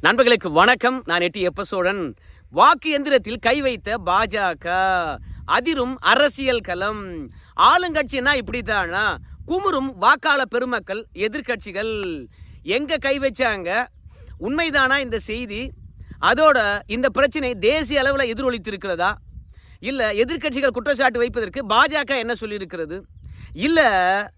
நண்பர்களுக்கு வணக்கம். நான் எட்டி எப்பசோழன். வாக்கு எந்திரத்தில் கை வைத்த பாஜக. அதிரும் அரசியல் களம். ஆளுங்கட்சினா இப்படித்தானா? குமுறும் வாக்காள பெருமக்கள் எதிர்க்கட்சிகள். எங்க கை வச்சாங்க? உண்மைதானா இந்த செய்தி? அதோட இந்த பிரச்சனை தேசிய அளவில் எதிரொலித்திருக்கிறதா? இல்லை எதிர்க்கட்சிகள் குற்றச்சாட்டு வைப்பதற்கு பாஜக என்ன சொல்லியிருக்கிறது? இல்லை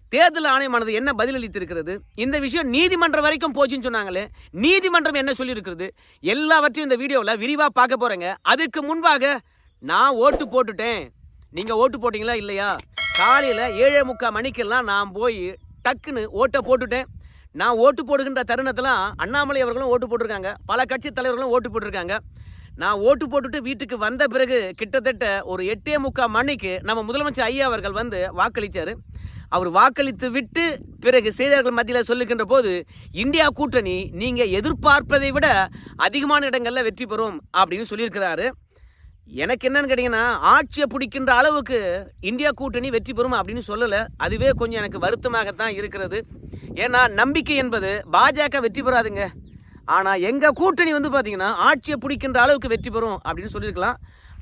தேர்தல் ஆணையமானது என்ன பதிலளித்திருக்கிறது? இந்த விஷயம் நீதிமன்றம் வரைக்கும் போச்சுன்னு சொன்னாங்களே நீதிமன்றம் என்ன சொல்லியிருக்கிறது? எல்லாவற்றையும் இந்த வீடியோவில் விரிவாக பார்க்க போகிறேங்க அதுக்கு முன்பாக நான் ஓட்டு போட்டுட்டேன். நீங்கள் ஓட்டு போட்டிங்களா இல்லையா? காலையில் ஏழே முக்கால் மணிக்கெல்லாம் நான் போய் டக்குன்னு ஓட்டை போட்டுட்டேன். நான் ஓட்டு போடுகின்ற தருணத்தெல்லாம் அண்ணாமலை அவர்களும் ஓட்டு போட்டிருக்காங்க. பல கட்சி தலைவர்களும் ஓட்டு போட்டிருக்காங்க. நான் ஓட்டு போட்டுட்டு வீட்டுக்கு வந்த பிறகு கிட்டத்தட்ட ஒரு எட்டே முக்கால் மணிக்கு நம்ம முதலமைச்சர் ஐயா அவர்கள் வந்து வாக்களித்தார் அவர் வாக்களித்து விட்டு பிறகு செய்தியாளர்கள் மத்தியில் சொல்லுகின்ற போது இந்தியா கூட்டணி நீங்கள் எதிர்பார்ப்பதை விட அதிகமான இடங்களில் வெற்றி பெறும் அப்படின்னு சொல்லியிருக்கிறாரு. எனக்கு என்னன்னு கேட்டிங்கன்னா ஆட்சியை பிடிக்கின்ற அளவுக்கு இந்தியா கூட்டணி வெற்றி பெறும் அப்படின்னு சொல்லலை. அதுவே கொஞ்சம் எனக்கு வருத்தமாகத்தான் இருக்கிறது. ஏன்னா நம்பிக்கை என்பது பாஜக வெற்றி பெறாதுங்க. ஆனால் எங்கள் கூட்டணி வந்து பார்த்தீங்கன்னா ஆட்சியை பிடிக்கின்ற அளவுக்கு வெற்றி பெறும் அப்படின்னு சொல்லியிருக்கலாம்.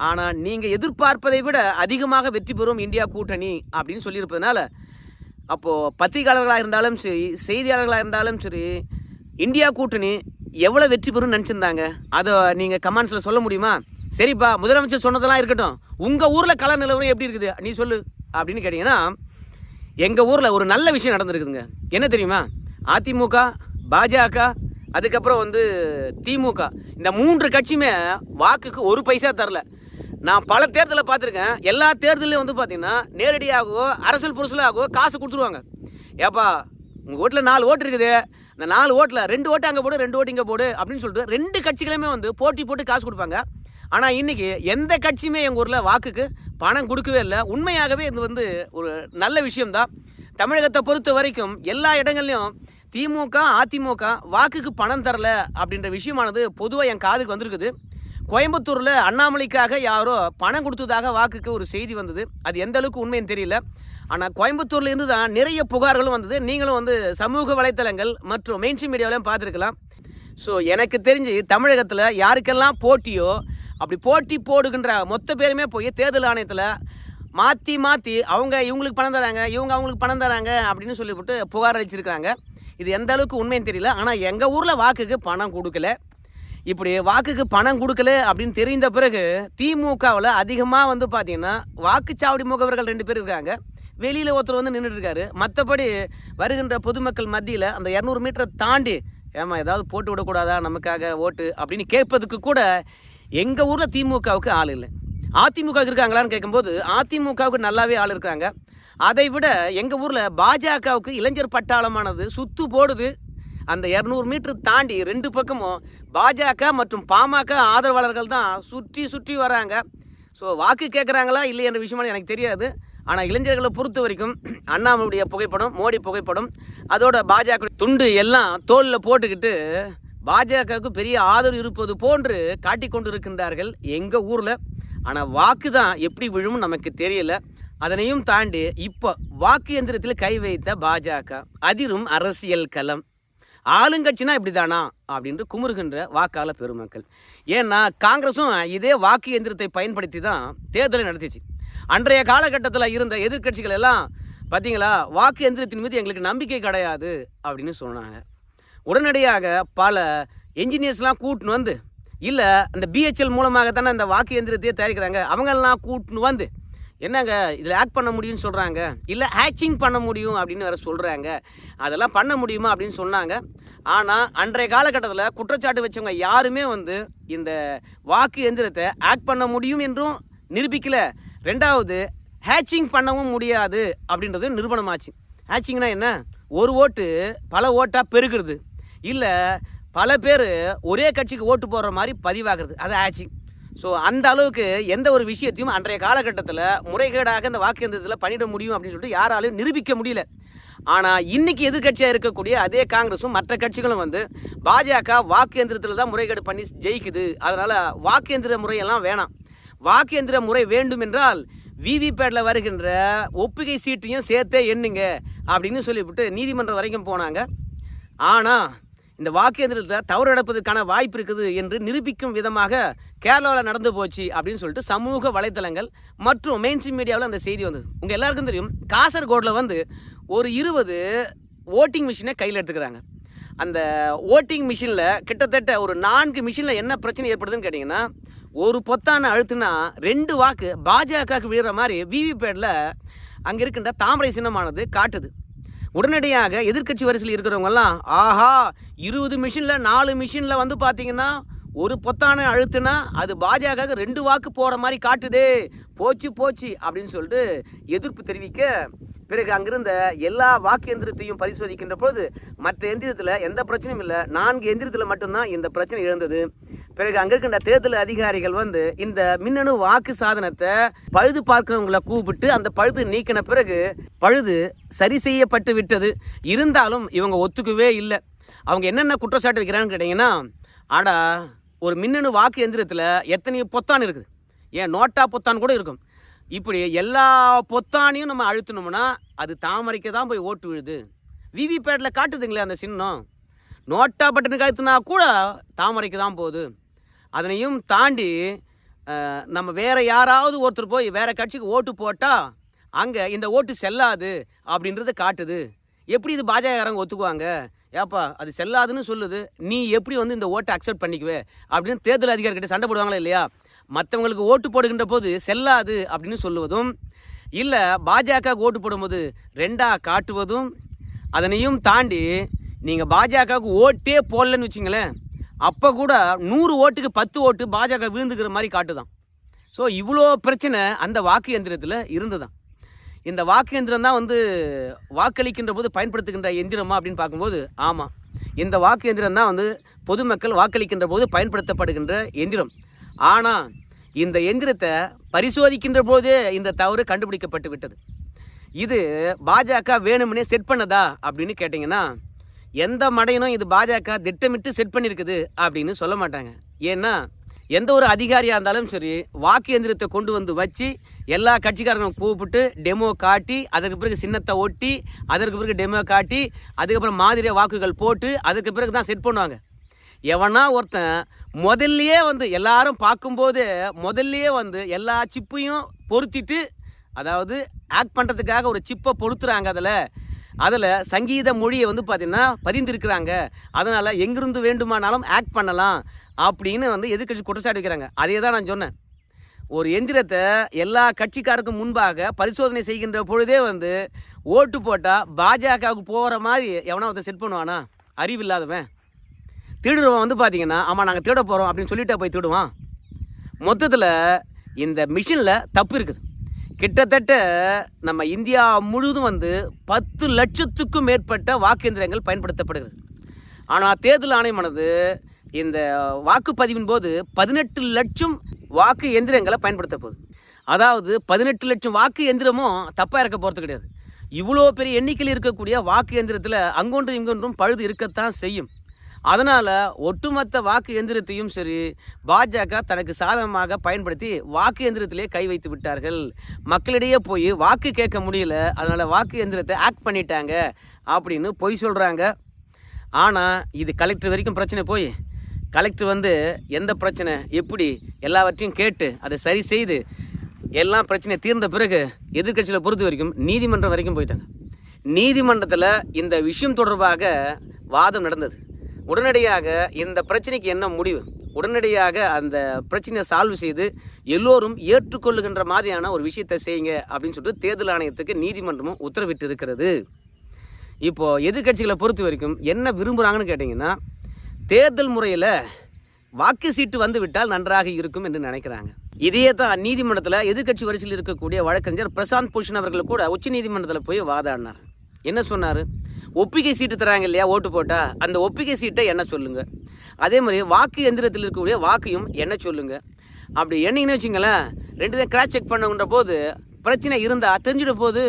ஆனால் நீங்கள் எதிர்பார்ப்பதை விட அதிகமாக வெற்றி பெறும் இந்தியா கூட்டணி அப்படின்னு சொல்லியிருப்பதனால அப்போது பத்திரிகையாளர்களாக இருந்தாலும் சரி செய்தியாளர்களாக இருந்தாலும் சரி இந்தியா கூட்டணி எவ்வளோ வெற்றி பெறும்னு நினச்சிருந்தாங்க? அதை நீங்கள் கமெண்ட்ஸில் சொல்ல முடியுமா? சரிப்பா முதலமைச்சர் சொன்னதெல்லாம் இருக்கட்டும். உங்கள் ஊரில் கள நிலவரம் எப்படி இருக்குது? நீ சொல்லு அப்படின்னு கேட்டிங்கன்னா எங்கள் ஊரில் ஒரு நல்ல விஷயம் நடந்திருக்குதுங்க. என்ன தெரியுமா? அதிமுக பாஜக அதுக்கப்புறம் வந்து திமுக. இந்த மூன்று கட்சியுமே வாக்குக்கு ஒரு பைசா தரல. நான் பல தேர்தலை பார்த்துருக்கேன். எல்லா தேர்தலையும் வந்து பார்த்தீங்கன்னா நேரடியாகவோ அரசியல் புரசலாகவோ காசு கொடுத்துருவாங்க. ஏப்பா உங்கள் ஓட்டில் நாலு ஓட்டு இருக்குது. இந்த நாலு ஓட்டில் ரெண்டு ஓட்டு அங்கே போடு ரெண்டு ஓட்டு இங்கே போடு அப்படின்னு சொல்லிட்டு ரெண்டு கட்சிகளுமே வந்து போட்டி போட்டு காசு கொடுப்பாங்க. ஆனால் இன்றைக்கி எந்த கட்சியுமே எங்கள் ஊரில் வாக்குக்கு பணம் கொடுக்கவே இல்லை. உண்மையாகவே இது வந்து ஒரு நல்ல விஷயம்தான். தமிழகத்தை பொறுத்த வரைக்கும் எல்லா இடங்கள்லையும் திமுக அதிமுக வாக்குக்கு பணம் தரல அப்படின்ற விஷயமானது பொதுவாக என் காதுக்கு வந்திருக்குது. கோயம்புத்தூரில் அண்ணாமலைக்காக யாரோ பணம் கொடுத்ததாக வாக்குக்கு ஒரு செய்தி வந்தது. அது எந்த அளவுக்கு உண்மைன்னு தெரியல. ஆனால் கோயம்புத்தூர்லேருந்து தான் நிறைய புகார்களும் வந்தது. நீங்களும் வந்து சமூக வலைத்தளங்கள் மற்றும் மெயின்ஸ்ட்ரீம் மீடியாவிலையும் பார்த்துருக்கலாம். ஸோ எனக்கு தெரிஞ்சு தமிழகத்தில் யாருக்கெல்லாம் போட்டியோ அப்படி போட்டி போடுகின்ற மொத்த பேருமே போய் தேர்தல் ஆணையத்தில் மாற்றி மாற்றி அவங்க இவங்களுக்கு பணம் தராங்க இவங்க அவங்களுக்கு பணம் தராங்க அப்படின்னு சொல்லிவிட்டு புகார் அளிச்சிருக்காங்க இது எந்த அளவுக்கு உண்மைன்னு தெரியல. ஆனால் எங்கள் ஊரில் வாக்குக்கு பணம் கொடுக்கல. இப்படி வாக்குக்கு பணம் கொடுக்கல அப்படின்னு தெரிந்த பிறகு திமுகவில் அதிகமாக வந்து பார்த்தீங்கன்னா வாக்குச்சாவடி முகவர்கள் ரெண்டு பேர் இருக்காங்க. வெளியில் ஒருத்தர் வந்து நின்றுட்டு இருக்காரு. மற்றபடி வருகின்ற பொதுமக்கள் மத்தியில் அந்த இரநூறு மீட்டரை தாண்டி ஏமா ஏதாவது போட்டு விடக்கூடாதா? நமக்காக ஓட்டு அப்படின்னு கேட்பதுக்கு கூட எங்கள் ஊரில் திமுகவுக்கு ஆள் இல்லை. அதிமுகவுக்கு இருக்காங்களான்னு கேட்கும்போது அதிமுகவுக்கு நல்லாவே ஆள் இருக்காங்க. அதை விட எங்கள் ஊரில் பாஜகவுக்கு இளைஞர் பட்டாளமானது சுத்து போடுது. அந்த இரநூறு மீட்டர் தாண்டி ரெண்டு பக்கமும் பாஜக மற்றும் பாமக ஆதரவாளர்கள் தான் சுற்றி சுற்றி வராங்க. ஸோ வாக்கு கேட்குறாங்களா இல்லை என்ற விஷயமான எனக்கு தெரியாது. ஆனால் இளைஞர்களை பொறுத்த வரைக்கும் அண்ணாமலுடைய புகைப்படம் மோடி புகைப்படம் அதோட பாஜக துண்டு எல்லாம் தோலில் போட்டுக்கிட்டு பாஜகவுக்கு பெரிய ஆதரவு இருப்பது போன்று காட்டிக்கொண்டு இருக்கின்றார்கள் எங்கள் ஊரில். ஆனால் வாக்கு தான் எப்படி விழும் நமக்கு தெரியல. அதனையும் தாண்டி இப்போ வாக்கு எந்திரத்தில் கை வைத்த பாஜக அதிரும் அரசியல் களம். ஆளுங்கட்சினா இப்படிதானா? அப்படின்ட்டு குமுறுகின்ற வாக்காள பெருமக்கள். ஏன்னா காங்கிரஸும் இதே வாக்கு எந்திரத்தை பயன்படுத்தி தான் தேர்தலை நடத்திச்சு. அன்றைய காலகட்டத்தில் இருந்த எதிர்க்கட்சிகள் எல்லாம் பார்த்தீங்களா வாக்கு எந்திரத்தின் மீது எங்களுக்கு நம்பிக்கை கிடையாது அப்படின்னு சொன்னாங்க. உடனடியாக பல என்ஜினியர்ஸ்லாம் கூட்டின்னு வந்து இல்லை அந்த பிஹெச்எல் மூலமாக தானே அந்த வாக்கு எந்திரத்தையே தயாரிக்கிறாங்க. அவங்கெல்லாம் கூட்டின்னு வந்து என்னங்க இதில் ஆக்ட் பண்ண முடியும்னு சொல்கிறாங்க இல்லை ஹேச்சிங் பண்ண முடியும் அப்படின்னு வேறு சொல்கிறாங்க அதெல்லாம் பண்ண முடியுமா அப்படின்னு சொன்னாங்க. ஆனால் அன்றைய காலகட்டத்தில் குற்றச்சாட்டு வச்சவங்க யாருமே வந்து இந்த வாக்கு எந்திரத்தை ஆக்ட் பண்ண முடியும் என்றும் நிரூபிக்கலை. ரெண்டாவது ஹேச்சிங் பண்ணவும் முடியாது அப்படின்றது நிரூபணமாச்சு. ஹேச்சிங்னா என்ன? ஒரு ஓட்டு பல ஓட்டாக பெருகிறது. இல்லை பல பேர் ஒரே கட்சிக்கு ஓட்டு போடுற மாதிரி பதிவாகிறது. அது ஹேச்சிங் ஸோ அந்த அளவுக்கு எந்த ஒரு விஷயத்தையும் அன்றைய காலகட்டத்தில் முறைகேடாக இந்த வாக்கு எந்திரத்தில் பண்ணிட முடியும் அப்படின்னு சொல்லிட்டு யாராலையும் நிரூபிக்க முடியல. ஆனால் இன்றைக்கி எதிர்க்கட்சியாக இருக்கக்கூடிய அதே காங்கிரஸும் மற்ற கட்சிகளும் வந்து பாஜக வாக்கு எந்திரத்தில் தான் முறைகேடு பண்ணி ஜெயிக்குது. அதனால் வாக்கு எந்திர முறையெல்லாம் வேணாம். வாக்கு எந்திர முறை வேண்டும் என்றால் விவிபேட்டில் வருகின்ற ஒப்புகை சீட்டையும் சேர்த்தே எண்ணுங்க அப்படின்னு சொல்லிவிட்டு நீதிமன்றம் வரைக்கும் போனாங்க. ஆனால் இந்த வாக்கு எந்திரத்தில் தவறு நடப்பதற்கான வாய்ப்பு இருக்குது என்று நிரூபிக்கும் விதமாக கேரளாவில் நடந்து போச்சு அப்படின்னு சொல்லிட்டு சமூக வலைத்தளங்கள் மற்றும் மெயின்ஸ்ட்ரீம் மீடியாவில் அந்த செய்தி வந்தது. உங்கள் எல்லாருக்கும் தெரியும் காசர்கோடில் வந்து ஒரு இருபது ஓட்டிங் மிஷினை கையில் எடுத்துக்கிறாங்க. அந்த ஓட்டிங் மிஷினில் கிட்டத்தட்ட ஒரு நான்கு மிஷினில் என்ன பிரச்சனை ஏற்படுதுன்னு கேட்டிங்கன்னா ஒரு பொத்தான அழுத்துனா ரெண்டு வாக்கு பாஜகவுக்கு விழுற மாதிரி விவிபேட்டில் அங்கே இருக்கின்ற தாமரை சின்னமானது காட்டுது. உடனடியாக எதிர்க்கட்சி வரிசையில் இருக்கிறவங்கெல்லாம் ஆஹா இருபது மிஷினில் நாலு மிஷினில் வந்து பார்த்தீங்கன்னா ஒரு பொத்தான அழுத்துனா அது பாஜக ரெண்டு வாக்கு போகிற மாதிரி காட்டுதே. போச்சு போச்சு அப்படின்னு சொல்லிட்டு எதிர்ப்பு தெரிவிக்க பிறகு அங்கிருந்த எல்லா வாக்கு எந்திரத்தையும் பரிசோதிக்கின்ற பொழுது மற்ற எந்திரத்தில் எந்த பிரச்சனையும் இல்லை. நான்கு எந்திரத்தில் மட்டும்தான் இந்த பிரச்சனை எழுந்தது. பிறகு அங்கே இருக்கின்ற தேர்தல் அதிகாரிகள் வந்து இந்த மின்னணு வாக்கு சாதனத்தை பழுது பார்க்கிறவங்களை கூப்பிட்டு அந்த பழுது நீக்கின பிறகு பழுது சரி செய்யப்பட்டு விட்டது. இருந்தாலும் இவங்க ஒத்துக்கவே இல்லை. அவங்க என்னென்ன குற்றச்சாட்டு வைக்கிறான்னு கேட்டிங்கன்னா ஆடா ஒரு மின்னணு வாக்கு எந்திரத்தில் எத்தனையோ பொத்தான் இருக்குது. ஏன் நோட்டா பொத்தான் கூட இருக்கும். இப்படி எல்லா பொத்தானையும் நம்ம அழுத்தினோம்னா அது தாமரைக்கு தான் போய் ஓட்டு விழுது. விவிபேட்டில் காட்டுதுங்களே அந்த சின்னம். நோட்டா பட்டனுக்கு அழுத்தினா கூட தாமரைக்கு தான் போகுது. அதனையும் தாண்டி நம்ம வேற யாராவது ஒருத்தர் போய் வேறு கட்சிக்கு ஓட்டு போட்டால் அங்கே இந்த ஓட்டு செல்லாது அப்படின்றத காட்டுது. எப்படி இது பாஜகக்காரங்க ஒத்துக்குவாங்க? ஏப்பா அது செல்லாதுன்னு சொல்லுது. நீ எப்படி வந்து இந்த ஓட்டை அக்செப்ட் பண்ணிக்குவே? அப்படின்னு தேர்தல் அதிகாரிகிட்ட சண்டை போடுவாங்களா இல்லையா? மற்றவங்களுக்கு ஓட்டு போடுகின்ற போது செல்லாது அப்படின்னு சொல்லுவதும் இல்லை பாஜக ஓட்டு போடும்போது ரெண்டாக காட்டுவதும் அதனையும் தாண்டி நீங்கள் பாஜகவுக்கு ஓட்டே போடலன்னு வச்சிங்களேன் அப்போ கூட நூறு ஓட்டுக்கு பத்து ஓட்டு பாஜக விழுந்துக்கிற மாதிரி காட்டுதான். ஸோ இவ்வளோ பிரச்சனை அந்த வாக்கு எந்திரத்தில் இருந்துதான். இந்த வாக்கு எந்திரம் தான் வந்து வாக்களிக்கின்ற போது பயன்படுத்துகின்ற எந்திரமா அப்படின்னு பார்க்கும்போது ஆமாம் இந்த வாக்கு எந்திரம் தான் வந்து பொதுமக்கள் வாக்களிக்கின்ற போது பயன்படுத்தப்படுகின்ற எந்திரம். ஆனால் இந்த எந்திரத்தை பரிசோதிக்கின்ற போதே இந்த தவறு கண்டுபிடிக்கப்பட்டு விட்டது. இது பாஜக வேணும்னே செட் பண்ணதா அப்படின்னு கேட்டிங்கன்னா எந்த மடையினும் இது பாஜக திட்டமிட்டு செட் பண்ணியிருக்குது அப்படின்னு சொல்ல மாட்டாங்க. ஏன்னா எந்த ஒரு அதிகாரியாக இருந்தாலும் சரி வாக்கு எந்திரத்தை கொண்டு வந்து வச்சு எல்லா கட்சிக்காரங்களும் கூப்பிட்டு டெமோ காட்டி அதற்கு பிறகு சின்னத்தை ஒட்டி அதற்கு பிறகு டெமோ காட்டி அதுக்கப்புறம் மாதிரி வாக்குகள் போட்டு அதுக்கு பிறகு தான் செட் பண்ணுவாங்க. எவனா ஒருத்தன் முதல்லையே வந்து எல்லாரும் பார்க்கும்போது முதல்லையே வந்து எல்லா சிப்பையும் பொருத்திட்டு அதாவது ஆக்ட் பண்ணுறதுக்காக ஒரு சிப்பை பொருத்துறாங்க அதில் அதில் சங்கீத மொழியை வந்து பார்த்திங்கன்னா பதிந்திருக்கிறாங்க. அதனால் எங்கிருந்து வேண்டுமானாலும் ஆக்ட் பண்ணலாம் அப்படின்னு வந்து எதிர்க்கட்சி குற்றச்சாட்டு வைக்கிறாங்க. அதே தான் நான் சொன்னேன். ஒரு எந்திரத்தை எல்லா கட்சிக்காருக்கும் முன்பாக பரிசோதனை செய்கின்ற பொழுதே வந்து ஓட்டு போட்டால் பாஜகவுக்கு போகிற மாதிரி எவனா ஒருத்தன் செட் பண்ணுவானா? அறிவில்லாதவன் திருடுறவன் வந்து பார்த்தீங்கன்னா ஆமாம் நாங்கள் திருட போகிறோம் அப்படின்னு சொல்லிட்டு போய் திருடுவான். மொத்தத்தில் இந்த மிஷினில் தப்பு இருக்குது. கிட்டத்தட்ட நம்ம இந்தியா முழுவதும் வந்து பத்து லட்சத்துக்கும் மேற்பட்ட வாக்கெந்திரங்கள் பயன்படுத்தப்படுகிறது. ஆனால் தேர்தல் ஆணையமானது இந்த வாக்குப்பதிவின் போது பதினெட்டு லட்சம் வாக்கு எந்திரங்களை பயன்படுத்த போகுது. அதாவது பதினெட்டு லட்சம் வாக்கு எந்திரமும் தப்பாக இருக்க போகிறது கிடையாது. இவ்வளோ பெரிய எண்ணிக்கையில் இருக்கக்கூடிய வாக்கு எந்திரத்தில் அங்கொன்றும் இங்கொன்றும் பழுது இருக்கத்தான் செய்யும். அதனால் ஒட்டுமொத்த வாக்கு எந்திரத்தையும் சரி பாஜக தனக்கு சாதகமாக பயன்படுத்தி வாக்கு எந்திரத்திலே கை வைத்து விட்டார்கள். மக்களிடையே போய் வாக்கு கேட்க முடியல அதனால் வாக்கு எந்திரத்தை ஆக்ட் பண்ணிட்டாங்க அப்படின்னு பொய் சொல்கிறாங்க ஆனால் இது கலெக்டர் வரைக்கும் பிரச்சனை போய் கலெக்டர் வந்து எந்த பிரச்சனை எப்படி எல்லாவற்றையும் கேட்டு அதை சரி செய்து எல்லாம் பிரச்சனை தீர்ந்த பிறகு எதிர்க்கட்சியில் பொறுத்த வரைக்கும் நீதிமன்றம் வரைக்கும் போயிட்டாங்க. நீதிமன்றத்தில் இந்த விஷயம் தொடர்பாக வாதம் நடந்தது. உடனடியாக இந்த பிரச்சனைக்கு என்ன முடிவு? உடனடியாக அந்த பிரச்சனையை சால்வ் செய்து எல்லோரும் ஏற்றுக்கொள்ளுகின்ற மாதிரியான ஒரு விஷயத்தை செய்யுங்க அப்படின்னு சொல்லிட்டு தேர்தல் ஆணையத்துக்கு நீதிமன்றமும் உத்தரவிட்டு இருக்கிறது இப்போது எதிர்க்கட்சிகளை பொறுத்த வரைக்கும் என்ன விரும்புகிறாங்கன்னு கேட்டிங்கன்னா தேர்தல் முறையில் வாக்கு சீட்டு வந்து விட்டால் நன்றாக இருக்கும் என்று நினைக்கிறாங்க. இதையே தான் நீதிமன்றத்தில் எதிர்க்கட்சி வரிசையில் இருக்கக்கூடிய வழக்கறிஞர் பிரசாந்த் பூஷன் அவர்கள் கூட உச்ச நீதிமன்றத்தில் போய் வாதாடினார். என்ன சொன்னார்? ஒப்பிகை சீட்டு தராங்க இல்லையா ஓட்டு போட்டால் அந்த ஒப்பிகை சீட்டை என்ன சொல்லுங்கள் அதே மாதிரி வாக்கு எந்திரத்தில் இருக்கக்கூடிய வாக்கையும் என்ன சொல்லுங்கள் அப்படி என்னீங்கன்னு வச்சுங்களேன் ரெண்டு தான் கிராஸ் செக் பண்ணுன்ற போது பிரச்சனை இருந்தால் தெரிஞ்சிட போகுது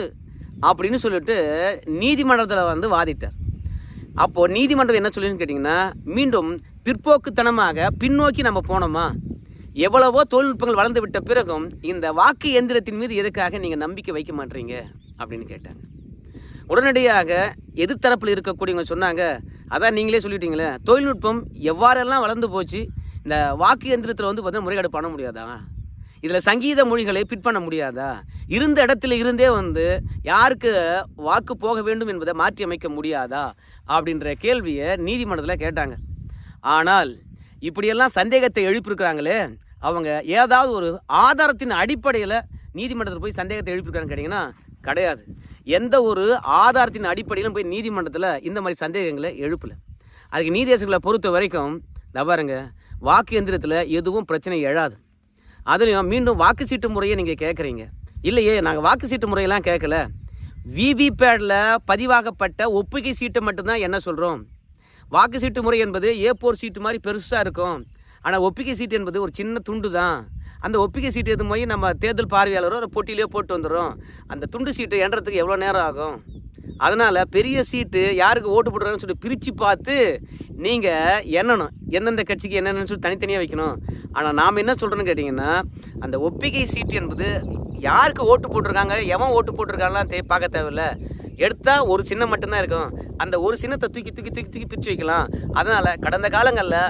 அப்படின்னு சொல்லிட்டு நீதிமன்றத்தில் வந்து வாதிட்டார். அப்போது நீதிமன்றம் என்ன சொல்லுன்னு கேட்டிங்கன்னா மீண்டும் பிற்போக்குத்தனமாக பின்னோக்கி நம்ம போனோமா? எவ்வளவோ தொழில்நுட்பங்கள் வளர்ந்து விட்ட பிறகும் இந்த வாக்கு எந்திரத்தின் மீது எதுக்காக நீங்கள் நம்பிக்கை வைக்க மாட்டீங்க? அப்படின்னு கேட்டாங்க. உடனடியாக எதிர்த்தரப்பில் இருக்கக்கூடியவங்க சொன்னாங்க. அதான் நீங்களே சொல்லிட்டீங்களே தொழில்நுட்பம் எவ்வாறெல்லாம் வளர்ந்து போச்சு இந்த வாக்கு எந்திரத்தில் வந்து பார்த்தீங்கன்னா முறைகேடு பண்ண முடியாதா? இதில் சங்கீத மொழிகளை பிட் பண்ண முடியாதா? இருந்த இடத்துல இருந்தே வந்து யாருக்கு வாக்கு போக வேண்டும் என்பதை மாற்றி அமைக்க முடியாதா? அப்படின்ற கேள்வியை நீதிமன்றத்தில் கேட்டாங்க. ஆனால் இப்படியெல்லாம் சந்தேகத்தை எழுப்பியிருக்கிறாங்களே அவங்க ஏதாவது ஒரு ஆதாரத்தின் அடிப்படையில் நீதிமன்றத்தில் போய் சந்தேகத்தை எழுப்பியிருக்காங்கன்னு கேட்டிங்கன்னா கிடையாது. எந்த ஒரு ஆதாரத்தின் அடிப்படையிலும் போய் நீதிமன்றத்தில் இந்த மாதிரி சந்தேகங்களை எழுப்பலை. அதுக்கு நீதியரசர்களை பொறுத்த வரைக்கும் இந்த பாருங்க வாக்கு எந்திரத்தில் எதுவும் பிரச்சனை எழாது. அதுலேயும் மீண்டும் வாக்கு சீட்டு முறையை நீங்கள் கேட்குறீங்க இல்லையே நாங்கள் வாக்கு சீட்டு முறையெல்லாம் கேட்கல விவிபேடில் பதிவாகப்பட்ட ஒப்புகை சீட்டை மட்டும்தான் என்ன சொல்கிறோம் வாக்கு சீட்டு முறை என்பது ஏ போர் சீட்டு மாதிரி பெருசாக இருக்கும். ஆனால் ஒப்பிகை சீட்டு என்பது ஒரு சின்ன துண்டு தான் அந்த ஒப்பிகை சீட்டு எதுவும் போய் நம்ம தேர்தல் பார்வையாளரோ ஒரு பொட்டியிலே போட்டு வந்துடும் அந்த துண்டு சீட்டு எண்ணுறதுக்கு எவ்வளோ நேரம் ஆகும்? அதனால் பெரிய சீட்டு யாருக்கு ஓட்டு போடுறாங்கன்னு சொல்லிட்டு பிரித்து பார்த்து நீங்கள் எண்ணணும். எந்தெந்த கட்சிக்கு என்னென்னு சொல்லி தனித்தனியாக வைக்கணும். ஆனால் நாம் என்ன சொல்கிறோன்னு கேட்டிங்கன்னா அந்த ஒப்பிகை சீட்டு என்பது யாருக்கு ஓட்டு போட்டிருக்காங்க எவன் ஓட்டு போட்டிருக்காங்களாம் தே பார்க்க தேவையில்ல. எடுத்தால் ஒரு சின்னம் மட்டும்தான் இருக்கும். அந்த ஒரு சின்னத்தை தூக்கி தூக்கி தூக்கி தூக்கி பிரித்து வைக்கலாம். அதனால் கடந்த காலங்களில்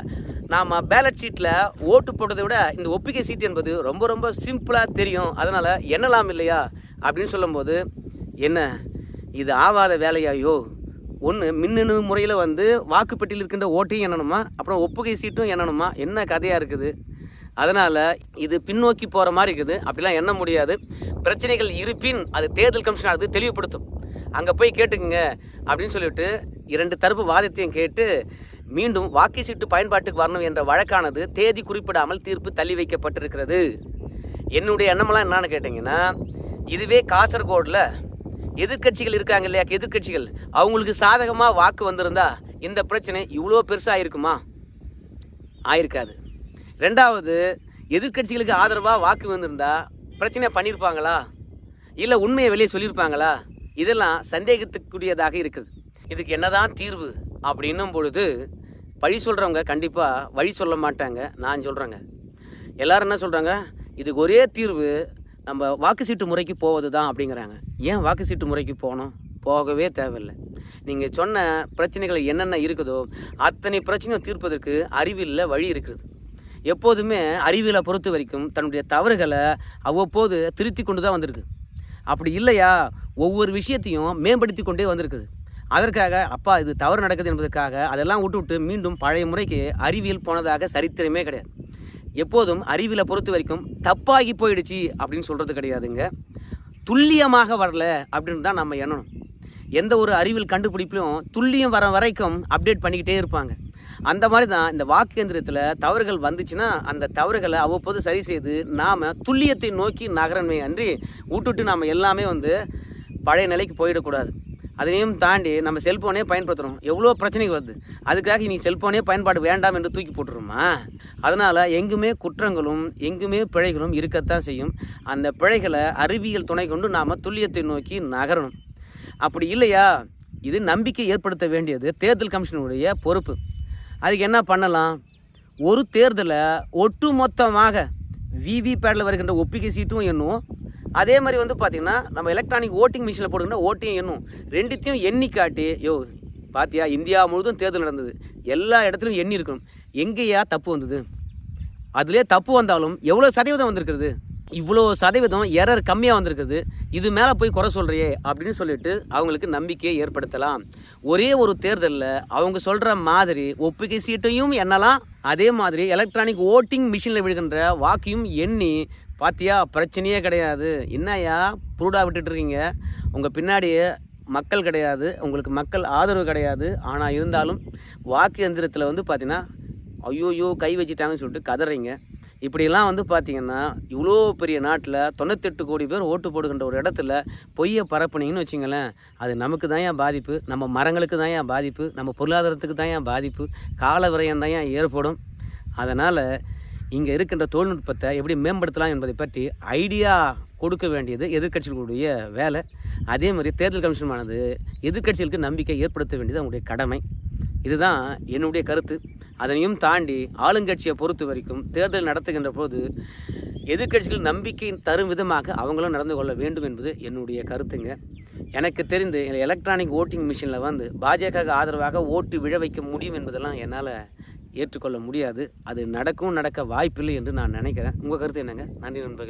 நாம் பேலட் சீட்டில் ஓட்டு போட்டதை விட இந்த ஒப்பிகை சீட் என்பது ரொம்ப ரொம்ப சிம்பிளாக தெரியும். அதனால் எண்ணலாம் இல்லையா அப்படின்னு சொல்லும்போது என்ன? இது ஆவாத வேலையாயோ? ஒன்று மின்னணு முறையில் வந்து வாக்குப்பெட்டியில் இருக்கின்ற ஓட்டையும் என்னணுமா அப்புறம் ஒப்புகை சீட்டும் என்னணுமா என்ன கதையாக இருக்குது? அதனால் இது பின்னோக்கி போகிற மாதிரி இருக்குது. அப்படிலாம் எண்ண முடியாது. பிரச்சனைகள் இருப்பின் அது தேர்தல் கமிஷன் அது தெளிவுபடுத்தும். அங்கே போய் கேட்டுக்குங்க அப்படின்னு சொல்லிவிட்டு இரண்டு தரப்பு வாதத்தையும் கேட்டு மீண்டும் வாக்கு சீட்டு பயன்பாட்டுக்கு வரணும் என்ற வழக்கானது தேதி குறிப்பிடாமல் தீர்ப்பு தள்ளி வைக்கப்பட்டிருக்கிறது. என்னுடைய எண்ணமெல்லாம் என்னன்னு கேட்டிங்கன்னா இதுவே காசர்கோடில் எதிர்க்கட்சிகள் இருக்காங்க இல்லையா எதிர்க்கட்சிகள். அவங்களுக்கு சாதகமாக வாக்கு வந்திருந்தா இந்த பிரச்சனை இவ்வளோ பெருசாக இருக்குமா ஆயிருக்காது. ரெண்டாவது எதிர்க்கட்சிகளுக்கு ஆதரவாக வாக்கு வந்திருந்தா பிரச்சனை பண்ணியிருப்பாங்களா இல்லை உண்மையை வெளியே சொல்லியிருப்பாங்களா? இதெல்லாம் சந்தேகத்துக்குரியதாக இருக்குது. இதுக்கு என்னதான் தீர்வு அப்படின்னும் பொழுது வழி சொல்கிறவங்க கண்டிப்பாக வழி சொல்ல மாட்டாங்க நான் சொல்கிறேங்க எல்லாரும் என்ன சொல்கிறாங்க இதுக்கு ஒரே தீர்வு நம்ம வாக்கு சீட்டு முறைக்கு போவது தான் அப்படிங்கிறாங்க. ஏன் வாக்கு சீட்டு முறைக்கு போகணும்? போகவே தேவையில்லை. நீங்கள் சொன்ன பிரச்சனைகள் என்னென்ன இருக்குதோ அத்தனை பிரச்சனையும் தீர்ப்பதற்கு அறிவியலில் வழி இருக்குது. எப்போதுமே அறிவியலை பொறுத்த வரைக்கும் தன்னுடைய தவறுகளை அவ்வப்போது திருத்தி கொண்டு தான் வந்திருக்கு. அப்படி இல்லையா? ஒவ்வொரு விஷயத்தையும் மேம்படுத்தி கொண்டே வந்திருக்குது. அதற்காக அப்பா இது தவறு நடக்குது என்பதற்காக அதெல்லாம் விட்டுவிட்டு மீண்டும் பழைய முறைக்கு அறிவியல் போனதாக சரித்திரமே கிடையாது. எப்போதும் அறிவியலை பொறுத்த வரைக்கும் தப்பாகி போயிடுச்சு அப்படின்னு சொல்கிறது கிடையாதுங்க. துல்லியமாக வரல அப்படின்னு தான் நம்ம எண்ணணும். எந்த ஒரு அறிவியல் கண்டுபிடிப்பிலும் துல்லியம் வர வரைக்கும் அப்டேட் பண்ணிக்கிட்டே இருப்பாங்க. அந்த மாதிரி தான் இந்த வாக்கு எந்திரத்தில் தவறுகள் வந்துச்சுன்னா அந்த தவறுகளை அவ்வப்போது சரி செய்து நாம் துல்லியத்தை நோக்கி நகரமே அன்றி விட்டுட்டு நாம் எல்லாமே வந்து பழைய நிலைக்கு போயிடக்கூடாது. அதையும் தாண்டி நம்ம செல்ஃபோனே பயன்படுத்துகிறோம் எவ்வளோ பிரச்சனைகள் வருது. அதுக்காக நீ செல்ஃபோனே பயன்பாடு வேண்டாம் என்று தூக்கி போட்டுருமா? அதனால் எங்குமே குற்றங்களும் எங்குமே பிழைகளும் இருக்கத்தான் செய்யும். அந்த பிழைகளை அறிவியல் துணை கொண்டு நாம் துல்லியத்தை நோக்கி நகரணும். அப்படி இல்லையா? இது நம்பிக்கை ஏற்படுத்த வேண்டியது தேர்தல் கமிஷனுடைய பொறுப்பு. அதுக்கு என்ன பண்ணலாம்? ஒரு தேர்தலை ஒட்டுமொத்தமாக விவிபேட்டில் வருகின்ற ஒப்பிகை சீட்டும் எண்ணும். அதே மாதிரி வந்து பார்த்திங்கன்னா நம்ம எலக்ட்ரானிக் ஓட்டிங் மிஷினில் போடுகின்ற ஓட்டையும் எண்ணும். ரெண்டுத்தையும் எண்ணி காட்டி யோ பாத்தியா இந்தியா முழுதும் தேர்தல் நடந்தது. எல்லா இடத்துலையும் எண்ணி இருக்கணும் எங்கேயா தப்பு வந்தது? அதிலே தப்பு வந்தாலும் எவ்வளோ சதவீதம் வந்திருக்கிறது? இவ்வளோ சதவீதம் எரர் கம்மியாக வந்திருக்குது. இது மேலே போய் குறை சொல்கிறியே அப்படின்னு சொல்லிட்டு அவங்களுக்கு நம்பிக்கையை ஏற்படுத்தலாம். ஒரே ஒரு தேர்தலில் அவங்க சொல்கிற மாதிரி ஒப்புகை சீட்டையும் எண்ணலாம். அதே மாதிரி எலக்ட்ரானிக் ஓட்டிங் மிஷினில் விழுகின்ற வாக்கையும் எண்ணி பாத்தியா பிரச்சனையே கிடையாது. என்னையா ப்ரூடாக விட்டுட்டு இருக்கீங்க. உங்கள் பின்னாடியே மக்கள் கிடையாது. உங்களுக்கு மக்கள் ஆதரவு கிடையாது. ஆனால் இருந்தாலும் வாக்கு எந்திரத்தில் வந்து பார்த்தீங்கன்னா ஐயோயோ கை வச்சிட்டாங்கன்னு சொல்லிட்டு கதறீங்க. இப்படியெல்லாம் வந்து பார்த்தீங்கன்னா இவ்வளோ பெரிய நாட்டில் தொண்ணூத்தெட்டு கோடி பேர் ஓட்டு போடுகின்ற ஒரு இடத்துல பொய்யை பரப்புனீங்கன்னு வச்சுங்களேன் அது நமக்கு தான் ஏன் பாதிப்பு? நம்ம மரங்களுக்கு தான் ஏன் பாதிப்பு? நம்ம பொருளாதாரத்துக்கு தான் ஏன் பாதிப்பு? கால விரயம் தான் ஏன் ஏற்படும்? அதனால் இங்கே இருக்கின்ற தொழில்நுட்பத்தை எப்படி மேம்படுத்தலாம் என்பதை பற்றி ஐடியா கொடுக்க வேண்டியது எதிர்க்கட்சிகளுடைய வேலை. அதே மாதிரி தேர்தல் கமிஷனானது எதிர்க்கட்சிகளுக்கு நம்பிக்கை ஏற்படுத்த வேண்டியது அவங்களுடைய கடமை. இதுதான் என்னுடைய கருத்து. அதனையும் தாண்டி ஆளுங்கட்சியை பொறுத்த வரைக்கும் தேர்தல் நடத்துகின்ற போது எதிர்கட்சிகள் நம்பிக்கை தரும் விதமாக அவங்களும் நடந்து கொள்ள வேண்டும் என்பது என்னுடைய கருத்துங்க. எனக்கு தெரிந்து எலக்ட்ரானிக் ஓட்டிங் மிஷினில் வந்து பாஜக ஆதரவாக ஓட்டு விழ வைக்க முடியும் என்பதெல்லாம் என்னால் ஏற்றுக்கொள்ள முடியாது. அது நடக்கும் நடக்க வாய்ப்பில்லை என்று நான் நினைக்கிறேன். உங்கள் கருத்து என்னங்க? நன்றி நண்பர்களே.